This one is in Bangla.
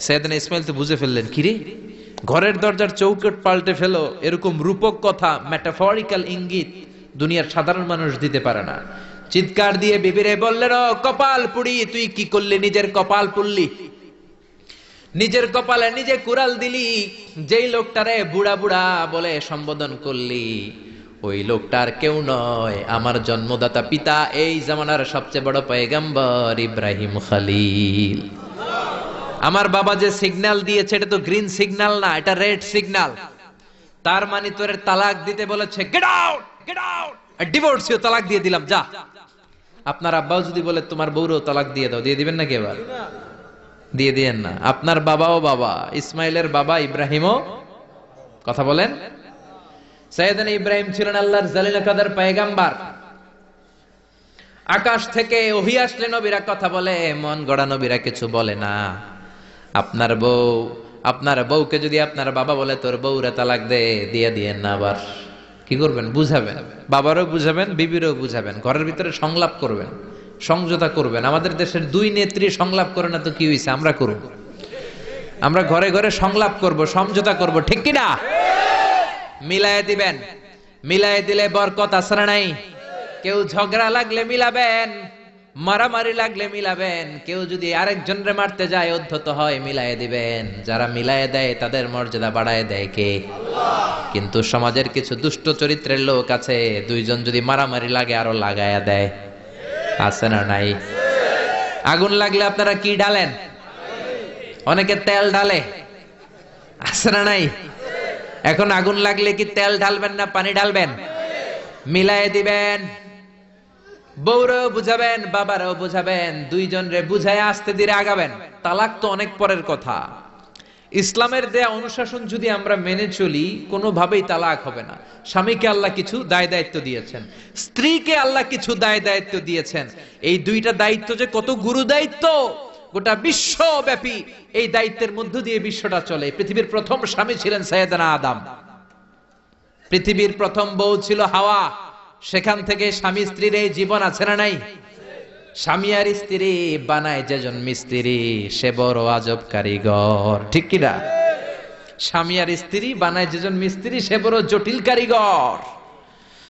সৈয়দনা ইসমাইল তো বুঝে ফেললেন কিরে ঘরের দরজার চৌকট পাল্টে ফেলো, এরকম রূপক কথা ম্যাটাফরিক্যাল ইঙ্গিত দুনিয়ার সাধারণ মানুষ দিতে পারে না। চিৎকার দিয়ে বিবিরে বললেন "ও কপাল পুড়ি, তুই কি করলি? নিজের কপাল পুড়লি। নিজের কপালে নিজে কুড়াল দিলি। যেই লোকটারে বুড়া বুড়া বলে সম্বোধন করলি, ওই লোকটার কেউ নয়। আমার জন্মদাতা পিতা, এই জামানার সবচেয়ে বড় পয়গম্বর ইব্রাহিম খালিল। আমার বাবা যে সিগন্যাল দিয়েছে, এটা তো গ্রিন সিগন্যাল না, এটা রেড সিগন্যাল তার মানে তোর তালাক দিতে বলেছে গেট আউট গেট আউট তালাক দিয়ে দিলাম, যা। আপনার আব্বাও যদি বলে, তোমার তালাক দিয়ে দাও। দিয়ে দিবেন নাকি এবার? দিয়ে দিয়েন না। আপনার বাবাও বাবা, ইসমাইলের বাবা ইব্রাহিমও। কথা বলেন। সৈয়দান ইব্রাহিম ছিলেন আল্লাহর জালিল কাদার পায়গাম্বার। আকাশ থেকে ওহি আসলে নবীরা কথা বলে, মন গড়া নবীরা কিছু বলে না। আপনার বউ, আপনার বউকে যদি আপনার বাবা বলে, তোর বউরে তালাক দে, দিয়ে দিয়েন না আবার। কি করবেন? বুঝাবেন। বাবারও বুঝাবেন, বিবিরও বুঝাবেন। ঘরের ভিতরে সংলাপ করবেন, সংযতা করবেন। আমাদের দেশের দুই নেত্রী সংলাপ করে না তো কি হয়েছে আমরা করব। আমরা ঘরে ঘরে সংলাপ করব সমঝোতা করব, ঠিক কি না মিলায় দিবেন। মিলায় দিলে বরকত আসরা নাই। কেউ ঝগড়া লাগলে মিলাবেন। মারামারি লাগলে মিলাবেন। কেউ যদি আরেকজনরে মারতে যায়, অধ্যত হয় মিলায় দিবেন। যারা মিলায় দেয়, তাদের মর্যাদা বাড়ায় দেয় কে? কিন্তু সমাজের কিছু দুষ্ট চরিত্রের লোক আছে, দুইজন যদি মারামারি লাগে, আরও লাগায়া দেয়। আছে না নাই? আগুন লাগলে আপনারা কি ডালেন? অনেকে তেল ঢালে আছে না নাই? এখন আগুন লাগলে কি তেল ঢালবেন না পানি ঢালবেন? মিলায়ে দিবেন। বউরও বুঝাবেন, বাবারও বুঝাবেন দুইজন রে বুঝায় আসতে ধীরে আগাবেন। তালাক তো অনেক পরের কথা। ইসলামের দেয়া অনুশাসন যদি আমরা মেনে চলি, কোনোভাবেই তালাক হবে না। স্বামীকে আল্লাহ কিছু দায় দায়িত্ব দিয়েছেন, স্ত্রীকে আল্লাহ কিছু দায় দায়িত্ব দিয়েছেন। এই দুইটা দায়িত্ব যে কত গুরু দায়িত্ব গোটা বিশ্বব্যাপী এই দায়িত্বের মধ্য দিয়ে বিশ্বটা চলে। পৃথিবীর প্রথম স্বামী ছিলেন সৈয়দনা আদম। পৃথিবীর প্রথম বউ ছিল হাওয়া। সেখান থেকে স্বামী স্ত্রীর এই জীবন আছে না নাই? স্বামী আর স্ত্রী বানায় যেজন মিস্ত্রি, সে বড় আজব কারিগর, ঠিক কিনা? স্বামী আর স্ত্রী বানায় যেজন মিস্ত্রি, সে বড় জটিল কারিগর।